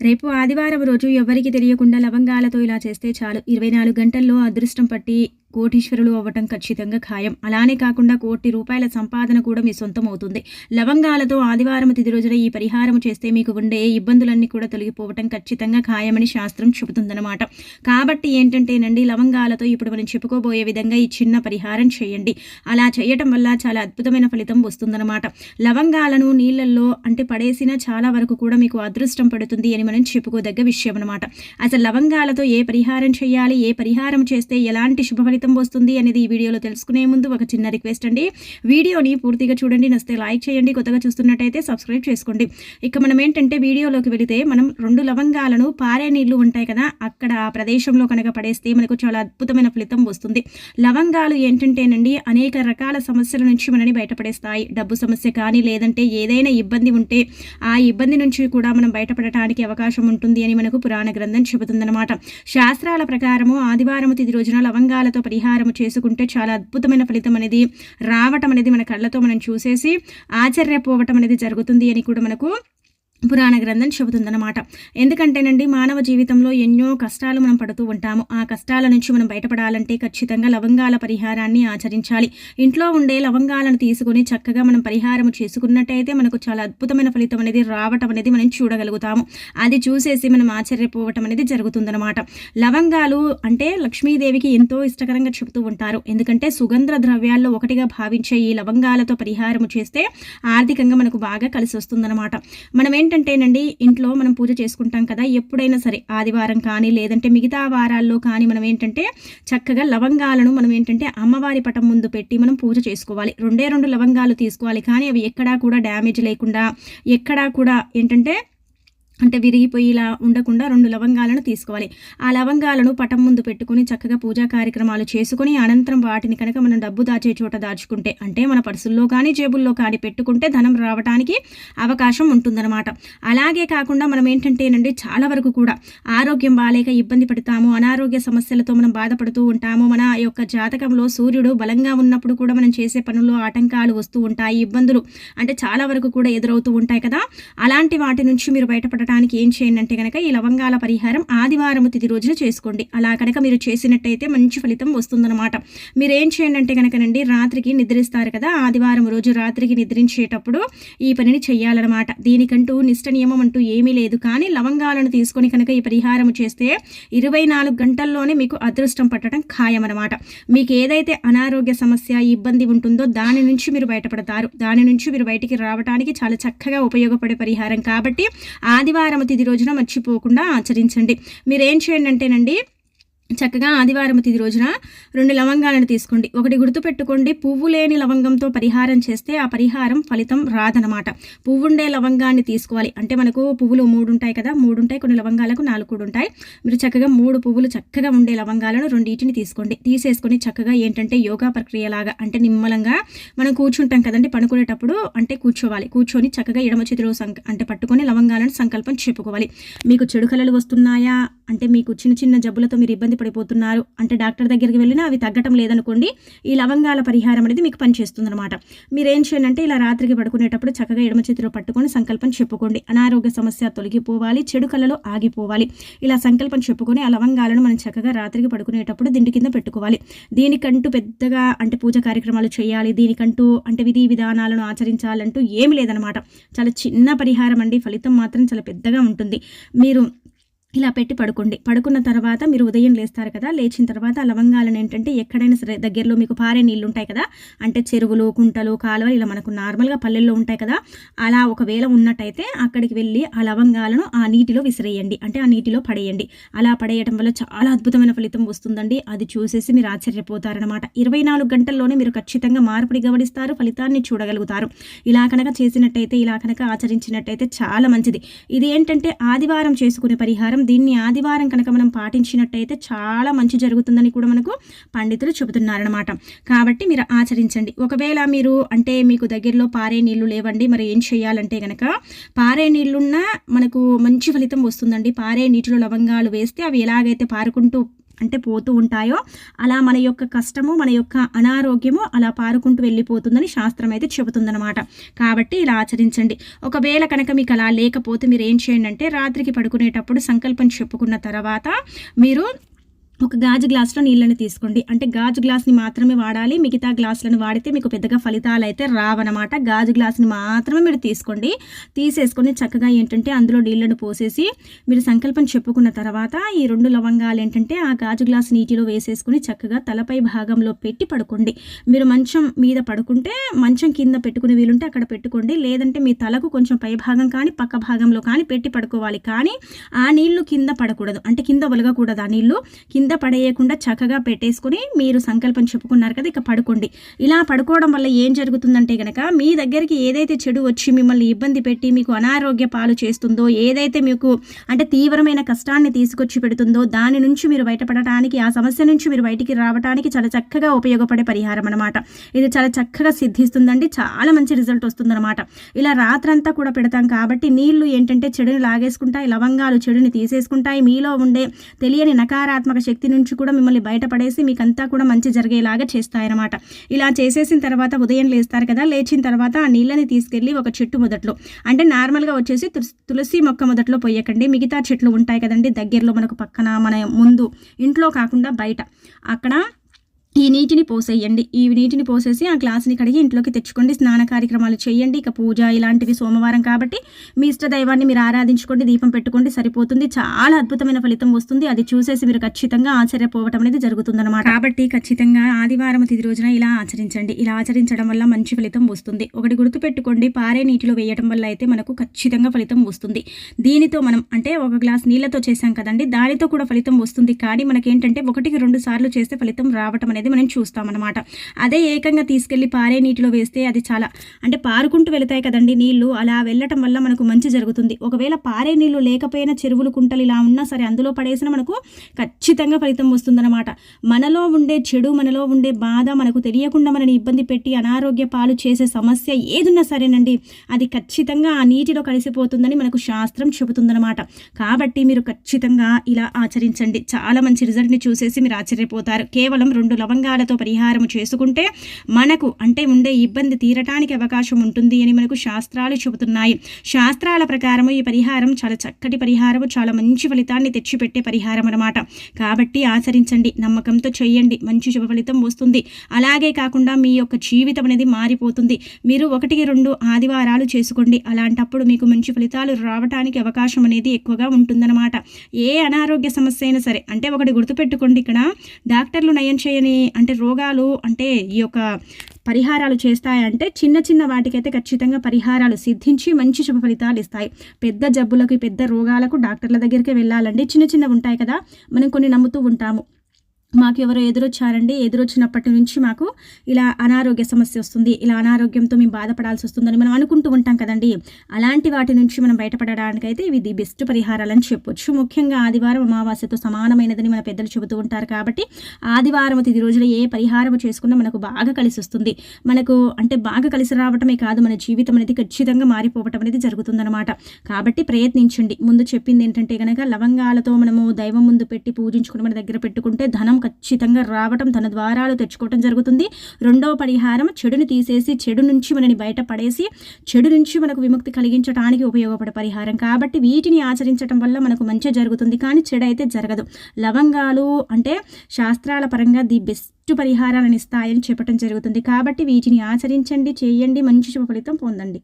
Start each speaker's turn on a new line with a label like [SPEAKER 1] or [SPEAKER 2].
[SPEAKER 1] రేపు ఆదివారం రోజు ఎవరికి తెలియకుండా లవంగాలతో ఇలా చేస్తే చాలు. ఇరవై నాలుగు గంటల్లో అదృష్టం పట్టి కోటీశ్వరులు అవ్వటం ఖచ్చితంగా ఖాయం. అలానే కాకుండా కోటి రూపాయల సంపాదన కూడా మీ సొంతం అవుతుంది లవంగాలతో ఆదివారం తిది రోజున ఈ పరిహారం చేస్తే మీకు ఉండే ఇబ్బందులన్నీ కూడా తొలగిపోవటం ఖచ్చితంగా ఖాయమని శాస్త్రం చెబుతుందన్నమాట. కాబట్టి ఏంటంటేనండి లవంగాలతో ఇప్పుడు మనం చెప్పుకోబోయే విధంగా ఈ చిన్న పరిహారం చేయండి. అలా చేయటం వల్ల చాలా అద్భుతమైన ఫలితం వస్తుందన్నమాట. లవంగాలను నీళ్ళల్లో అంటే పడేసినా చాలా వరకు కూడా మీకు అదృష్టం పడుతుంది అని మనం చెప్పుకోదగ్గ విషయం అనమాట అసలు లవంగాలతో ఏ పరిహారం చేయాలి ఏ పరిహారం చేస్తే ఎలాంటి శుభ ఫలితం వస్తుంది అనేది ఈ వీడియోలో తెలుసుకునే ముందు ఒక చిన్న రిక్వెస్ట్ అండి. వీడియోని పూర్తిగా చూడండి నస్తే లైక్ చేయండి కొత్తగా చూస్తున్నట్టయితే సబ్స్క్రైబ్ చేసుకోండి. ఇక మనం ఏంటంటే వీడియోలోకి వెళితే మనం రెండు లవంగాలను పారే నీళ్ళు ఉంటాయి కదా అక్కడ ఆ ప్రదేశంలో కనుక పడేస్తే మనకు చాలా అద్భుతమైన ఫలితం వస్తుంది. లవంగాలు ఏంటంటేనండి అనేక రకాల సమస్యల నుంచి మనని బయటపడేస్తాయి. డబ్బు సమస్య కానీ లేదంటే ఏదైనా ఇబ్బంది ఉంటే ఆ ఇబ్బంది నుంచి కూడా మనం బయటపడటానికి అవకాశం ఉంటుంది అని మనకు పురాణ గ్రంథం చెబుతుందన్నమాట. శాస్త్రాల ప్రకారము ఆదివారం తిది రోజున లవంగాలతో పరిహారం చేసుకుంటే చాలా అద్భుతమైన ఫలితం అనేది రావటం అనేది మన కళ్ళతో మనం చూసేసి ఆశ్చర్యపోవటం అనేది జరుగుతుంది అని కూడా మనకు పురాణ గ్రంథం చెబుతుందన్నమాట. ఎందుకంటేనండి మానవ జీవితంలో ఎన్నో కష్టాలు మనం పడుతూ ఉంటాము. ఆ కష్టాల నుంచి మనం బయటపడాలంటే ఖచ్చితంగా లవంగాల పరిహారాన్ని ఆచరించాలి. ఇంట్లో ఉండే లవంగాలను తీసుకుని చక్కగా మనం పరిహారం చేసుకున్నట్టయితే మనకు చాలా అద్భుతమైన ఫలితం అనేది రావటం అనేది మనం చూడగలుగుతాము. అది చూసేసి మనం ఆశ్చర్యపోవటం అనేది జరుగుతుందన్నమాట. లవంగాలు అంటే లక్ష్మీదేవికి ఎంతో ఇష్టకరంగా చెబుతూ ఉంటారు. ఎందుకంటే సుగంధ ద్రవ్యాల్లో ఒకటిగా భావించే ఈ లవంగాలతో పరిహారం చేస్తే ఆర్థికంగా మనకు బాగా కలిసి వస్తుందన్నమాట మనం ఏంటంటేనండి ఇంట్లో మనం పూజ చేసుకుంటాం కదా ఎప్పుడైనా సరే ఆదివారం కానీ లేదంటే మిగతా వారాల్లో కానీ మనం ఏంటంటే చక్కగా లవంగాలను మనం ఏంటంటే అమ్మవారి పటం ముందు పెట్టి మనం పూజ చేసుకోవాలి. రెండే రెండు లవంగాలు తీసుకోవాలి. కానీ అవి ఎక్కడా కూడా డ్యామేజ్ లేకుండా ఎక్కడా కూడా ఏంటంటే అంటే విరిగిపోయిలా ఉండకుండా రెండు లవంగాలను తీసుకోవాలి. ఆ లవంగాలను పటం ముందు పెట్టుకుని చక్కగా పూజా కార్యక్రమాలు చేసుకుని అనంతరం వాటిని కనుక మనం డబ్బు దాచే చోట దాచుకుంటే అంటే మన పర్సుల్లో కానీ జేబుల్లో కానీ పెట్టుకుంటే ధనం రావడానికి అవకాశం ఉంటుందన్నమాట. అలాగే కాకుండా మనం ఏంటంటేనండి చాలా వరకు కూడా ఆరోగ్యం బాగాలేక ఇబ్బంది పడతాము అనారోగ్య సమస్యలతో మనం బాధపడుతూ ఉంటాము మన యొక్క జాతకంలో సూర్యుడు బలంగా ఉన్నప్పుడు కూడా మనం చేసే పనుల్లో ఆటంకాలు వస్తూ ఉంటాయి ఇబ్బందులు అంటే చాలా వరకు కూడా ఎదురవుతూ ఉంటాయి కదా. అలాంటి వాటి నుంచి మీరు బయటపడ ఉండటానికి ఏం చేయండి అంటే కనుక ఈ లవంగాల పరిహారం ఆదివారం తిది రోజున చేసుకోండి. అలా కనుక మీరు చేసినట్టయితే మంచి ఫలితం వస్తుందన్నమాట. మీరు ఏం చేయండి అంటే కనుకనండి రాత్రికి నిద్రిస్తారు కదా ఆదివారం రోజు రాత్రికి నిద్రించేటప్పుడు ఈ పనిని చేయాలన్నమాట దీనికంటూ నిష్ట నియమం అంటూ ఏమీ లేదు. కానీ లవంగాలను తీసుకొని కనుక ఈ పరిహారం చేస్తే ఇరవై నాలుగు గంటల్లోనే మీకు అదృష్టం పట్టడం ఖాయమన్నమాట. మీకు ఏదైతే అనారోగ్య సమస్య ఇబ్బంది ఉంటుందో దాని నుంచి మీరు బయటపడతారు. దాని నుంచి మీరు బయటికి రావడానికి చాలా చక్కగా ఉపయోగపడే పరిహారం కాబట్టి ఆదివారం శనివారం తిది రోజున మర్చిపోకుండా ఆచరించండి. మీరు ఏం చేయండి అంటేనండి చక్కగా ఆదివారం తిది రోజున రెండు లవంగాలను తీసుకోండి. ఒకటి గుర్తుపెట్టుకోండి పువ్వు లేని లవంగంతో పరిహారం చేస్తే ఆ పరిహారం ఫలితం రాదనమాట పువ్వుండే లవంగాన్ని తీసుకోవాలి. అంటే మనకు పువ్వులు మూడు ఉంటాయి కదా మూడు ఉంటాయి కొన్ని లవంగాలకు నాలుగు కూడా ఉంటాయి. మీరు చక్కగా మూడు పువ్వులు చక్కగా ఉండే లవంగాలను రెండింటిని తీసుకోండి. తీసేసుకొని చక్కగా ఏంటంటే యోగా ప్రక్రియలాగా అంటే నిమ్మలంగా మనం కూర్చుంటాం కదండి పడుకునేటప్పుడు అంటే కూర్చోవాలి. కూర్చొని చక్కగా ఎడమ చేతిలో అంటే పట్టుకొని లవంగాలను సంకల్పం చెప్పుకోవాలి. మీకు చెడు కళలు వస్తున్నాయా? అంటే మీకు చిన్న చిన్న జబ్బులతో మీరు ఇబ్బంది పడిపోతున్నారు. అంటే డాక్టర్ దగ్గరికి వెళ్ళినా అవి తగ్గటం లేదనుకోండి ఈ లవంగాల పరిహారం అనేది మీకు పనిచేస్తుంది అనమాట మీరు ఏం చేయండి ఇలా రాత్రికి పడుకునేటప్పుడు చక్కగా ఎడమ చేతిలో పట్టుకొని సంకల్పం చెప్పుకోండి. అనారోగ్య సమస్య తొలగిపోవాలి చెడు కళలో ఆగిపోవాలి. ఇలా సంకల్పం చెప్పుకొని ఆ లవంగాలను మనం చక్కగా రాత్రికి పడుకునేటప్పుడు దిండి కింద పెట్టుకోవాలి. దీనికంటూ పెద్దగా అంటే పూజ కార్యక్రమాలు చేయాలి దీనికంటూ అంటే విధి విధానాలను ఆచరించాలంటూ ఏమి లేదనమాట చాలా చిన్న పరిహారం అండి ఫలితం మాత్రం చాలా పెద్దగా ఉంటుంది. మీరు ఇలా పెట్టి పడుకోండి. పడుకున్న తర్వాత మీరు ఉదయం లేస్తారు కదా లేచిన తర్వాత ఆ లవంగాలను ఏంటంటే ఎక్కడైనా సరే దగ్గరలో మీకు పారే నీళ్ళు ఉంటాయి కదా అంటే చెరువులు కుంటలు కాలువలు ఇలా మనకు నార్మల్గా పల్లెల్లో ఉంటాయి కదా అలా ఒకవేళ ఉన్నట్టయితే అక్కడికి వెళ్ళి ఆ లవంగాలను ఆ నీటిలో విసిరేయండి. అంటే ఆ నీటిలో పడేయండి. అలా పడేయడం వల్ల చాలా అద్భుతమైన ఫలితం వస్తుందండి. అది చూసేసి మీరు ఆశ్చర్యపోతారనమాట ఇరవై నాలుగు గంటల్లోనే మీరు ఖచ్చితంగా మార్పుని గమనిస్తారు ఫలితాన్ని చూడగలుగుతారు. ఇలా కనుక చేసినట్టయితే ఇలా కనుక ఆచరించినట్టయితే చాలా మంచిది. ఇది ఏంటంటే ఆదివారం చేసుకునే పరిహారం ప్రకారం దీన్ని ఆదివారం కనుక మనం పాటించినట్టయితే చాలా మంచి జరుగుతుందని కూడా మనకు పండితులు చెబుతున్నారనమాట కాబట్టి మీరు ఆచరించండి. ఒకవేళ మీరు అంటే మీకు దగ్గరలో పారే నీళ్ళు లేవండి మరి ఏం చేయాలంటే కనుక పారే నీళ్ళున్నా మనకు మంచి ఫలితం వస్తుందండి. పారే నీటిలో లవంగాలు వేస్తే అవి ఎలాగైతే పారుకుంటూ అంటే పోతూ ఉంటాయో అలా మన యొక్క కష్టము మన యొక్క అనారోగ్యము అలా పారుకుంటూ వెళ్ళిపోతుందని శాస్త్రం అయితే చెబుతుందనమాట కాబట్టి ఇలా ఆచరించండి. ఒకవేళ కనుక మీకు అలా లేకపోతే మీరు ఏం చేయండి అంటే రాత్రికి పడుకునేటప్పుడు సంకల్పం చెప్పుకున్న తర్వాత మీరు ఒక గాజు గ్లాస్లో నీళ్ళని తీసుకోండి. అంటే గాజు గ్లాస్ని మాత్రమే వాడాలి. మిగతా గ్లాసులను వాడితే మీకు పెద్దగా ఫలితాలు అయితే రావన్నమాట గాజు గ్లాస్ని మాత్రమే మీరు తీసుకోండి. తీసేసుకొని చక్కగా ఏంటంటే అందులో నీళ్ళను పోసేసి మీరు సంకల్పం చెప్పుకున్న తర్వాత ఈ రెండు లవంగాలు ఏంటంటే ఆ గాజు గ్లాస్ నీటిలో వేసేసుకుని చక్కగా తలపై భాగంలో పెట్టి పడుకోండి. మీరు మంచం మీద పడుకుంటే మంచం కింద పెట్టుకునే వీలుంటే అక్కడ పెట్టుకోండి. లేదంటే మీ తలకు కొంచెం పై భాగం కానీ పక్క భాగంలో కానీ పెట్టి పడుకోవాలి. కానీ ఆ నీళ్ళు కింద పడకూడదు. అంటే కింద ఒలగకూడదు ఆ నీళ్ళు. కింద కింద పడేయకుండా చక్కగా పెట్టేసుకుని మీరు సంకల్పం చెప్పుకున్నారు కదా ఇక పడుకోండి. ఇలా పడుకోవడం వల్ల ఏం జరుగుతుందంటే కనుక మీ దగ్గరికి ఏదైతే చెడు వచ్చి మిమ్మల్ని ఇబ్బంది పెట్టి మీకు అనారోగ్య పాలు చేస్తుందో ఏదైతే మీకు అంటే తీవ్రమైన కష్టాన్ని తీసుకొచ్చి పెడుతుందో దాని నుంచి మీరు బయటపడటానికి ఆ సమస్య నుంచి మీరు బయటికి రావడానికి చాలా చక్కగా ఉపయోగపడే పరిహారం అనమాట ఇది చాలా చక్కగా సిద్ధిస్తుందండి. చాలా మంచి రిజల్ట్ వస్తుందన్నమాట. ఇలా రాత్రంతా కూడా పెడతాం కాబట్టి నీళ్ళు ఏంటంటే చెడుని లాగేసుకుంటాయి లవంగాలు చెడుని తీసేసుకుంటాయి మీలో ఉండే తెలియని నకారాత్మక శక్తి శక్తి నుంచి కూడా మిమ్మల్ని బయటపడేసి మీకంతా కూడా మంచి జరిగేలాగా చేస్తాయన్నమాట. ఇలా చేసేసిన తర్వాత ఉదయం లేస్తారు కదా లేచిన తర్వాత ఆ నీళ్ళని తీసుకెళ్ళి ఒక చెట్టు మొదట్లో అంటే నార్మల్గా వచ్చేసి తులసి మొక్క మొదట్లో పోయకండి. మిగతా చెట్లు ఉంటాయి కదండి దగ్గరలో మనకు పక్కన మన ముందు ఇంట్లో కాకుండా బయట. అక్కడ ఈ నీటిని పోసేయండి. ఈ నీటిని పోసేసి ఆ గ్లాస్ని కడిగి ఇంట్లోకి తెచ్చుకోండి. స్నాన కార్యక్రమాలు చేయండి. ఇక పూజ ఇలాంటివి సోమవారం కాబట్టి మీ ఇష్ట దైవాన్ని మీరు ఆరాధించుకోండి. దీపం పెట్టుకోండి. సరిపోతుంది. చాలా అద్భుతమైన ఫలితం వస్తుంది. అది చూసేసి మీరు ఖచ్చితంగా ఆశ్చర్యపోవటం అనేది జరుగుతుందన్నమాట. కాబట్టి ఖచ్చితంగా ఆదివారం తిది రోజున ఇలా ఆచరించండి. ఇలా ఆచరించడం వల్ల మంచి ఫలితం వస్తుంది. ఒకటి గుర్తుపెట్టుకోండి. పారే నీటిలో వేయటం వల్ల అయితే మనకు ఖచ్చితంగా ఫలితం వస్తుంది. దీనితో మనం అంటే ఒక గ్లాస్ నీళ్ళతో చేసాం కదండి. దానితో కూడా ఫలితం వస్తుంది. కానీ మనకేంటంటే ఒకటికి రెండు సార్లు చేస్తే ఫలితం రావటం అనేది మనం చూస్తామన్నమాట. అదే ఏకంగా తీసుకెళ్ళి పారే నీటిలో వేస్తే అది చాలా అంటే పారుకుంటూ వెళతాయి కదండి నీళ్ళు. అలా వెళ్ళటం వల్ల మనకు మంచి జరుగుతుంది. ఒకవేళ పారే నీళ్ళు లేకపోయినా చెరువులు కుంటలు ఇలా ఉన్నా సరే అందులో పడేసిన మనకు ఖచ్చితంగా ఫలితం వస్తుందన్నమాట. మనలో ఉండే చెడు మనలో ఉండే బాధ మనకు తెలియకుండా మనని ఇబ్బంది పెట్టి అనారోగ్య పాలు చేసే సమస్య ఏదున్నా సరేనండి అది ఖచ్చితంగా ఆ నీటిలో కలిసిపోతుందని మనకు శాస్త్రం చెబుతుందన్నమాట. కాబట్టి మీరు ఖచ్చితంగా ఇలా ఆచరించండి. చాలా మంచి రిజల్ట్ని చూసేసి మీరు ఆశ్చర్యపోతారు. కేవలం రెండు లవంగాలతో పరిహారం చేసుకుంటే మనకు అంటే ఉండే ఇబ్బంది తీరటానికి అవకాశం ఉంటుంది అని మనకు శాస్త్రాలు చెబుతున్నాయి. శాస్త్రాల ప్రకారము ఈ పరిహారం చాలా చక్కటి పరిహారము చాలా మంచి ఫలితాన్ని తెచ్చిపెట్టే పరిహారం అనమాట కాబట్టి ఆచరించండి నమ్మకంతో చేయండి మంచి శుభ ఫలితం వస్తుంది. అలాగే కాకుండా మీ యొక్క జీవితం అనేది మారిపోతుంది. మీరు ఒకటికి రెండు ఆదివారాలు చేసుకోండి. అలాంటప్పుడు మీకు మంచి ఫలితాలు రావడానికి అవకాశం అనేది ఎక్కువగా ఉంటుందన్నమాట. ఏ అనారోగ్య సమస్య అయినా సరే అంటే ఒకటి గుర్తుపెట్టుకోండి ఇక్కడ డాక్టర్లు నయం చేయని అంటే రోగాలు అంటే ఈ యొక్క పరిహారాలు చేస్తాయంటే చిన్న చిన్న వాటికైతే ఖచ్చితంగా పరిహారాలు సిద్ధించి మంచి శుభ ఫలితాలు ఇస్తాయి. పెద్ద జబ్బులకు పెద్ద రోగాలకు డాక్టర్ల దగ్గరికి వెళ్ళాలండి. చిన్న చిన్నవి ఉంటాయి కదా మనం కొన్ని నమ్ముతూ ఉంటాము. మాకు ఎవరో ఎదురొచ్చారండి. ఎదురొచ్చినప్పటి నుంచి మాకు ఇలా అనారోగ్య సమస్య వస్తుంది. ఇలా అనారోగ్యంతో మేము బాధపడాల్సి వస్తుందని మనం అనుకుంటూ ఉంటాం కదండి. అలాంటి వాటి నుంచి మనం బయటపడడానికైతే ఇవి ది బెస్ట్ పరిహారాలని చెప్పొచ్చు. ముఖ్యంగా ఆదివారం అమావాస్యతో సమానమైనదని మన పెద్దలు చెబుతూ ఉంటారు కాబట్టి ఆదివారం తిది రోజులు ఏ పరిహారం చేసుకున్నా మనకు బాగా కలిసి వస్తుంది. మనకు అంటే బాగా కలిసి రావటమే కాదు మన జీవితం అనేది ఖచ్చితంగా మారిపోవటం అనేది జరుగుతుందన్నమాట. కాబట్టి ప్రయత్నించండి. ముందు చెప్పింది ఏంటంటే కనుక లవంగాలతో మనము దైవం ముందు పెట్టి పూజించుకుని మన దగ్గర పెట్టుకుంటే ధనం ఖచ్చితంగా రావటం తన ద్వారాలు తెచ్చుకోవటం జరుగుతుంది. రెండవ పరిహారం చెడుని తీసేసి చెడు నుంచి మనని బయటపడేసి చెడు నుంచి మనకు విముక్తి కలిగించడానికి ఉపయోగపడే పరిహారం. కాబట్టి వీటిని ఆచరించడం వల్ల మనకు మంచి జరుగుతుంది. కానీ చెడు అయితే జరగదు. లవంగాలు అంటే శాస్త్రాల పరంగా ది బెస్ట్ పరిహారాలను ఇస్తాయని చెప్పడం జరుగుతుంది. కాబట్టి వీటిని ఆచరించండి చేయండి. మంచి శుభ ఫలితం పొందండి.